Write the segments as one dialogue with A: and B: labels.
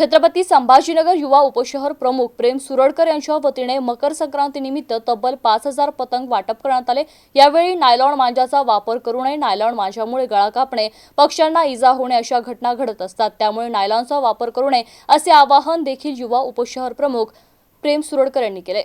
A: छत्रपती संभाजीनगर युवा उपशहर प्रमुख प्रेम सुरडकर यांच्या वतीने मकर संक्रांतीनिमित्त तब्बल पाच हजार पतंग वाटप करण्यात आले. यावेळी नायलॉन मांजाचा वापर करू नये नायलॉन मांजामुळे गळा कापणे पक्ष्यांना इजा होणे अशा घटना घडत असतात. त्यामुळे नायलॉनचा वापर करू नये असे आवाहन देखील युवा उपशहर प्रमुख प्रेम सुरडकर यांनी केले.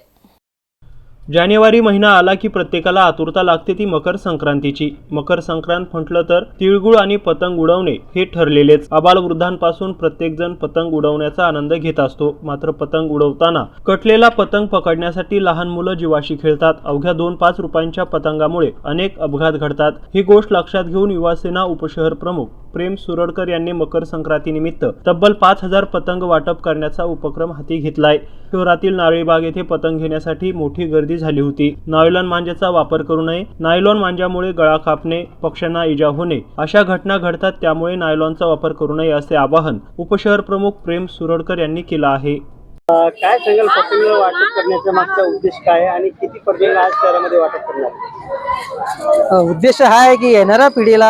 B: जानेवारी महिना आला की प्रत्येकाला आतुरता लागते ती मकर संक्रांतीची. मकर संक्रांत म्हटलं तर तिळगुळ आणि पतंग उडवणे हे ठरलेलेच. आबालवृद्धांपासून प्रत्येकजण पतंग उडवण्याचा आनंद घेत असतो. मात्र पतंग उडवताना कटलेला पतंग पकडण्यासाठी लहान मुलं जीवाशी खेळतात. अवघ्या दोन पाच रुपयांच्या पतंगामुळे अनेक अपघात घडतात. ही गोष्ट लक्षात घेऊन युवासेना उपशहर प्रमुख प्रेम सुरडकर यांनी मकर संक्रांतीनिमित्त तब्बल पाच हजार पतंग वाटप करण्याचा उपक्रम हाती घेतलाय. शहरातील नारळीबाग येथे पतंग घेण्यासाठी मोठी गर्दी झाली होती. नायलॉन मांजाचा वापर करू नये नायलॉन मांजामुळे गळा कापणे पक्ष्यांना इजा होणे अशा घटना घडतात त्यामुळे नायलॉनचा वापर करू नये असे आवाहन उपशहर प्रमुख प्रेम सुरडकर यांनी केलं आहे.
C: काय सांगाल पतंग वाटप करण्याचा मागचा उद्देश काय आणि किती पतंग आज शहरामध्ये वाटप करणार
D: उद्देश हा आहे की येणाऱ्या पिढीला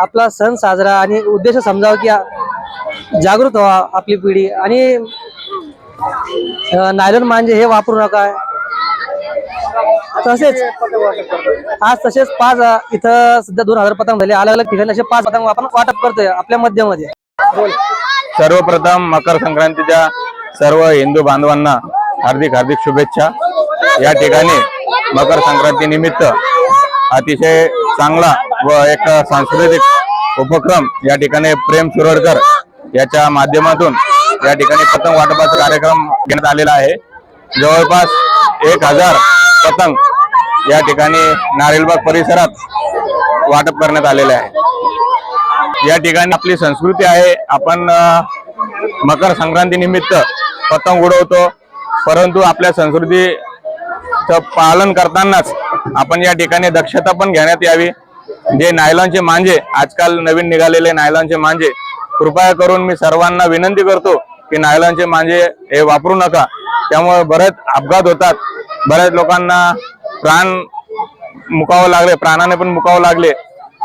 D: आपला सण साजरा आणि उद्देश समजावं की जागृत व्हा आपली पिढी. आणि नायलन नायलॉन मांजे हे वापरू नका. तसेच आज तसेच पाच इथं सध्या दोन हजार पतंग झाले. अलग अलग ठिकाणी असे पाच पतंग आपण वाटप करतोय आपल्या मध्यमध्ये.
E: सर्वप्रथम मकर संक्रांतीच्या सर्व हिंदू बांधवांना हार्दिक हार्दिक शुभेच्छा. या ठिकाणी मकर संक्रांती निमित्त अतिशय चांगला व एक सांस्कृतिक उपक्रम या ठिकाणी प्रेम सुरडकर याच्या माध्यमातून या ठिकाणी पतंग वाटपाचा कार्यक्रम घेण्यात आलेला आहे. जवळपास एक हजार पतंग या ठिकाणी नारेलबाग परिसरात वाटप करण्यात आलेले आहे. या ठिकाणी आपली संस्कृती आहे. आपण मकर संक्रांती निमित्त पतंग उडवतो. परंतु आपल्या संस्कृतीचं पालन करतानाच आपण या ठिकाणी दक्षता पण घेण्यात यावी. जे नायलॉनचे मांजे आजकाल नवीन निघालेले नायलॉनचे मांजे कृपया करून मी सर्वांना विनंती करतो की नायलॉनचे मांजे हे वापरू नका. त्यामुळे बरेच अपघात होतात. बऱ्याच लोकांना प्राण मुकावं लागले प्राणाने पण मुकावं लागले.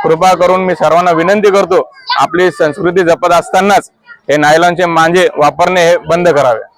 E: कृपा करून मी सर्वांना विनंती करतो आपली संस्कृती जपत असतानाच हे नायलॉनचे मांजे वापरणे हे बंद करावे.